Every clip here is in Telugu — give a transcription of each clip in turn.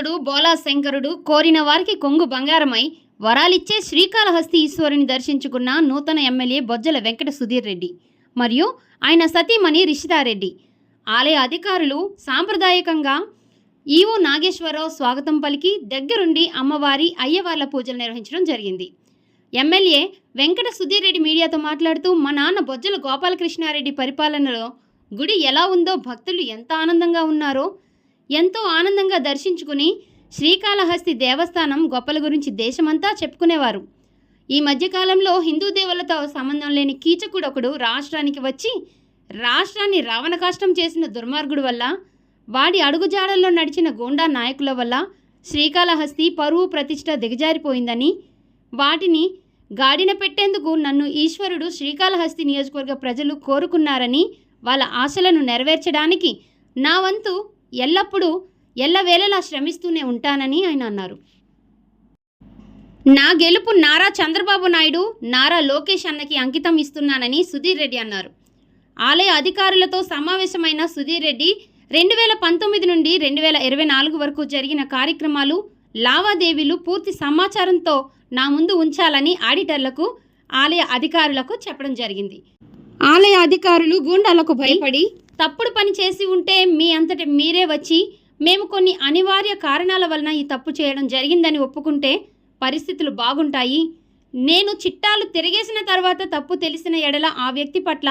నారదుడు బోలా శంకరుడు కోరిన వారికి కొంగు బంగారమై వరాలిచ్చే శ్రీకాళహస్తి ఈశ్వరుని దర్శించుకున్న నూతన ఎమ్మెల్యే బొజ్జల వెంకట సుధీర్ రెడ్డి మరియు ఆయన సతీమణి రిషితారెడ్డి. ఆలయ అధికారులు సాంప్రదాయకంగా ఈవో నాగేశ్వరరావు స్వాగతం పలికి దగ్గరుండి అమ్మవారి అయ్యవార్ల పూజలు నిర్వహించడం జరిగింది. ఎమ్మెల్యే వెంకట సుధీర్ రెడ్డి మీడియాతో మాట్లాడుతూ మా నాన్న బొజ్జల గోపాలకృష్ణారెడ్డి పరిపాలనలో గుడి ఎలా ఉందో భక్తులు ఎంత ఆనందంగా ఉన్నారో ఎంతో ఆనందంగా దర్శించుకుని శ్రీకాళహస్తి దేవస్థానం గొప్పల గురించి దేశమంతా చెప్పుకునేవారు. ఈ మధ్యకాలంలో హిందూ దేవులతో సంబంధం లేని కీచకుడొకడు రాష్ట్రానికి వచ్చి రాష్ట్రాన్ని రావణ కష్టం చేసిన దుర్మార్గుడు వల్ల వాడి అడుగుజాడల్లో నడిచిన గోండా నాయకుల వల్ల శ్రీకాళహస్తి పరువు ప్రతిష్ట దిగజారిపోయిందని వాటిని గాడిన పెట్టేందుకు నన్ను ఈశ్వరుడు శ్రీకాళహస్తి నియోజకవర్గ ప్రజలు కోరుకున్నారని వాళ్ళ ఆశలను నెరవేర్చడానికి నా వంతు ఎల్లప్పుడూ ఎల్లవేళలా శ్రమిస్తూనే ఉంటానని ఆయన అన్నారు. నా గెలుపు నారా చంద్రబాబు నాయుడు నారా లోకేష్ అన్నకి అంకితం ఇస్తున్నానని సుధీర్ రెడ్డి అన్నారు. ఆలయ అధికారులతో సమావేశమైన సుధీర్ రెడ్డి రెండు వేల పంతొమ్మిది నుండి రెండు వేల ఇరవై నాలుగు వరకు జరిగిన కార్యక్రమాలు లావాదేవీలు పూర్తి సమాచారంతో నా ముందు ఉంచాలని ఆడిటర్లకు ఆలయ అధికారులకు చెప్పడం జరిగింది. ఆలయ అధికారులు గూండాలకు భయపడి తప్పుడు పని చేసి ఉంటే మీ అంతటి మీరే వచ్చి మేము కొన్ని అనివార్య కారణాల వలన ఈ తప్పు చేయడం జరిగిందని ఒప్పుకుంటే పరిస్థితులు బాగుంటాయి. నేను చిట్టాలు తిరిగేసిన తర్వాత తప్పు తెలిసిన ఎడల ఆ వ్యక్తి పట్ల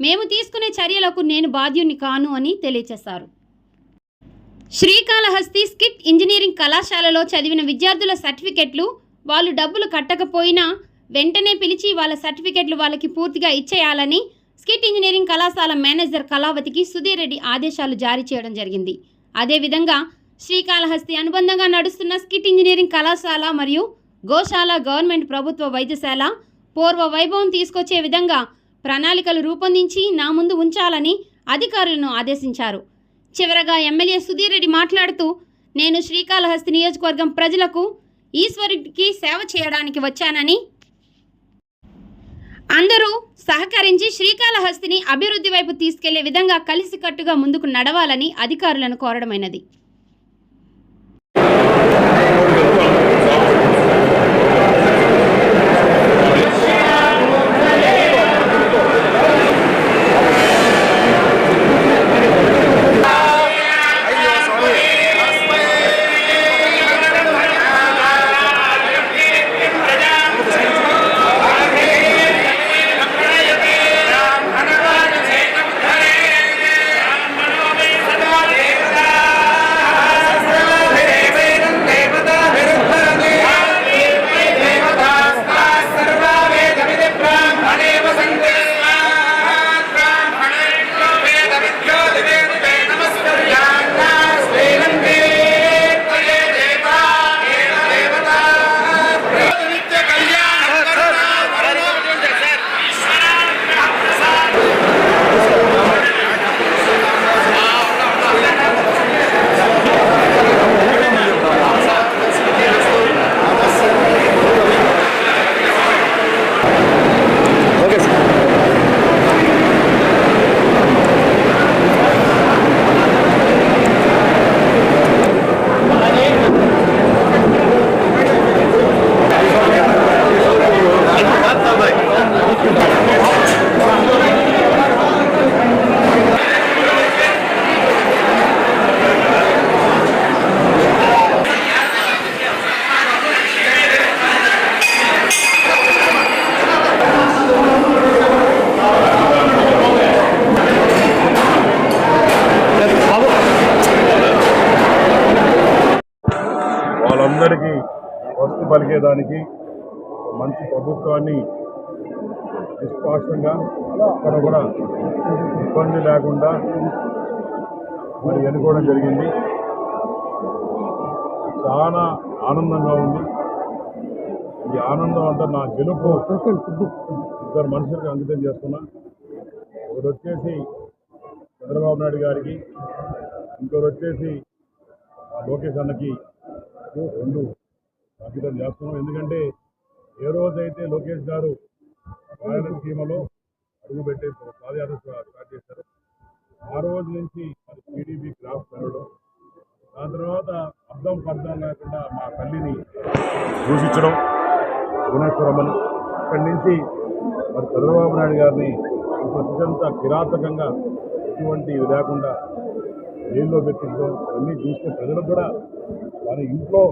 మేము తీసుకునే చర్యలకు నేను బాధ్యుని కాను అని తెలియచేశారు. శ్రీకాళహస్తి స్కిట్ ఇంజనీరింగ్ కళాశాలలో చదివిన విద్యార్థుల సర్టిఫికెట్లు వాళ్ళు డబ్బులు కట్టకపోయినా వెంటనే పిలిచి వాళ్ళ సర్టిఫికెట్లు వాళ్ళకి పూర్తిగా ఇచ్చేయాలని స్కిట్ ఇంజనీరింగ్ కళాశాల మేనేజర్ కళావతికి సుధీర్ రెడ్డి ఆదేశాలు జారీ చేయడం జరిగింది. అదేవిధంగా శ్రీకాళహస్తి అనుబంధంగా నడుస్తున్న స్కిట్ ఇంజనీరింగ్ కళాశాల మరియు గోశాల గవర్నమెంట్ ప్రభుత్వ వైద్యశాల పూర్వ వైభవం తీసుకొచ్చే విధంగా ప్రణాళికలు రూపొందించి నా ముందు ఉంచాలని అధికారులను ఆదేశించారు. చివరగా ఎమ్మెల్యే సుధీర్ రెడ్డి మాట్లాడుతూ నేను శ్రీకాళహస్తి నియోజకవర్గం ప్రజలకు ఈశ్వరుడికి సేవ చేయడానికి వచ్చానని అందరూ సహకరించి శ్రీకాళహస్తిని అభివృద్ధి వైపు తీసుకెళ్ళే విధంగా కలిసికట్టుగా ముందుకు నడవాలని అధికారులను కోరడమైనది. వస్తు మంచి ప్రభుత్వాన్ని నిష్పాక్షంగా అక్కడ కూడా ఇబ్బంది లేకుండా మరి ఎన్నుకోవడం జరిగింది. చాలా ఆనందంగా ఉంది. ఈ ఆనందం అంతా నా గెలుపు ఇద్దరు మనుషులకు అంకితం చేస్తున్నా. ఒకటి వచ్చేసి చంద్రబాబు నాయుడు గారికి ఇంకొకరు వచ్చేసి ఆ లోకేష్ అన్నకి రెండు అంకితం చేస్తున్నాం. ఎందుకంటే ఏ రోజైతే లోకేష్ గారు రాయల సీమలో అడుగు పెట్టే పాదయాత్ర స్టార్ట్ చేశారు ఆ రోజు నుంచి మరి టీడీపీ గ్రాఫ్ పెరగడం దాని తర్వాత అర్థం పర్థం లేకుండా మా తల్లిని దూషించడం భువనేశ్వరమ్మని అక్కడి నుంచి మరి చంద్రబాబు నాయుడు గారిని ఇంత అత్యంత కిరాతకంగా ఎటువంటి లేకుండా జైల్లో పెట్టించడం అన్నీ చూస్తే ప్రజలకు కూడా వారి ఇంట్లో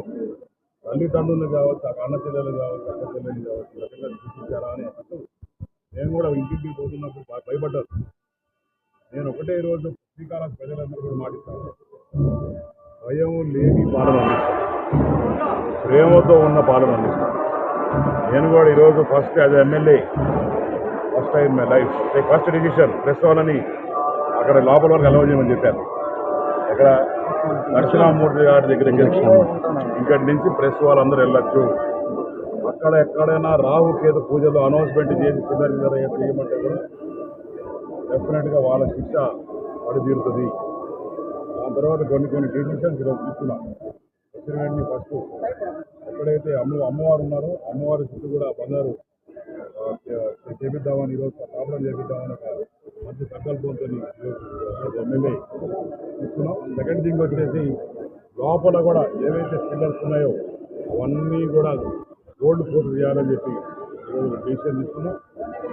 తల్లిదండ్రులు కావచ్చు ఆ అన్న చెల్లెలు కావచ్చు అక్క చెల్లెలు కావచ్చు ఈ రకంగా చూపించారా అని అసలు నేను కూడా ఇంటింటికి పోతున్నప్పుడు బాగా భయపడ్డాను. నేను ఒకటే రోజు శ్రీకాళహం ప్రజలందరూ కూడా మాటిస్తాను భయం లేని పాలన అందిస్తాను. ప్రేమతో ఉన్న పాలన అందిస్తాను. నేను కూడా ఈరోజు first as MLA first time my life first decision press వాళ్ళని అక్కడ లోపల వరకు అలవ్ చేయమని చెప్పాను. ఇక్కడ దక్షిణామూర్తి గారి దగ్గరికి వెళ్తున్నాము ఇక్కడి నుంచి ప్రెస్ వాళ్ళందరూ వెళ్ళొచ్చు. అక్కడ ఎక్కడైనా రావు కేతు పూజలు అనౌన్స్మెంట్ చేసి చిల్లర చేయమంటే కూడా డెఫినెట్గా వాళ్ళ శిక్ష పడి తీరుతుంది దాని తర్వాత కొన్ని కొన్ని డెసిషన్స్ ఈరోజు తీసుకున్నాం. వచ్చిన ఫస్ట్ ఎక్కడైతే అమ్మ అమ్మవారు ఉన్నారో అమ్మవారి చుట్టూ కూడా బంగారు చేపిద్దామని ఈరోజు కాపురం చేపిద్దామని ఒక మంచి సంకల్పంతో ఎమ్మెల్యే ఇస్తున్నాం సెకండ్ థింగ్ వచ్చేసి లోపల కూడా ఏవైతే పిల్లర్స్ ఉన్నాయో అవన్నీ కూడా గోల్డ్ పూర్తి చేయాలని చెప్పి ఈరోజు డిసిషన్ తీసుకున్నాం.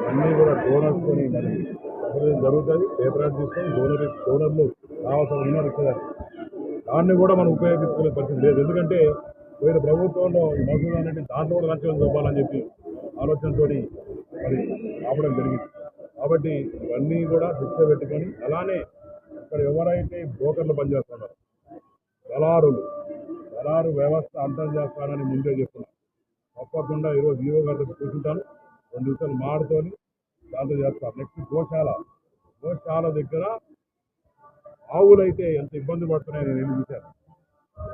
అన్నీ కూడా డోనర్స్కొని మరి జరుగుతుంది. పేపర్ తీసుకొని డోనర్ డోనర్లు కావాల్సిన ఉన్నారు కదా దాన్ని కూడా మనం ఉపయోగించుకునే పరిస్థితి లేదు. ఎందుకంటే వేరే ప్రభుత్వంలో ఈ మసూద్ అనేది దాంట్లో కూడా లక్ష్యం చూపాలని చెప్పి ఆలోచనతో మరి ఆపడం జరిగింది. కాబట్టి ఇవన్నీ కూడా దృష్టిలో పెట్టుకొని అలానే ఇక్కడ ఎవరైతే బ్రోకర్లు పనిచేస్తున్నారో దళారులు దళారు వ్యవస్థ అంతం చేస్తానని ముందే చెప్తున్నాను తప్పకుండా ఈరోజు ఈవో గారితో కూర్చుంటాను. రెండు నిమిషాలు మాడుతోని దాంతో చేస్తాను. నెక్స్ట్ గోశాల. గోశాల దగ్గర ఆవులైతే ఎంత ఇబ్బంది పడుతున్నాయని నేను చూశాను?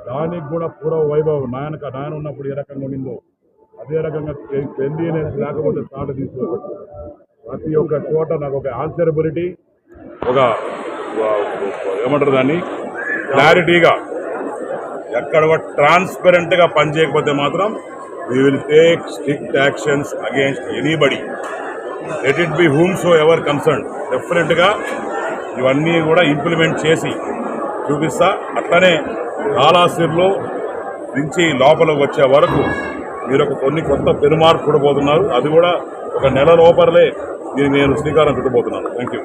దానికి కూడా పూర్వ వైభవం. నాయనక నాయన ఉన్నప్పుడు ఏ రకంగా ఉండిందో అదే రకంగా క్లెన్లీనెస్ లేకపోతే చాట తీసుకోవచ్చు. ప్రతి ఒక్క చోట నాకు ఒక ఆన్సరబిలిటీ ఒక ఏమంటారు దాన్ని? క్లారిటీగా ఎక్కడ ట్రాన్స్పరెంట్గా పనిచేయకపోతే మాత్రం we will take strict actions against anybody let it be whom so ever concern డెఫినెట్గా ఇవన్నీ కూడా ఇంప్లిమెంట్ చేసి చూపిస్తా. అట్లనే కాలాసిర్లో నుంచి లోపలికి వచ్చే వరకు మీరు ఒక కొన్ని కొత్త పెనుమార్పు పోతున్నారు. అది కూడా ఒక నెల లోపలే దీన్ని నేను శ్రీకారం చుట్టబోతున్నాను. Thank you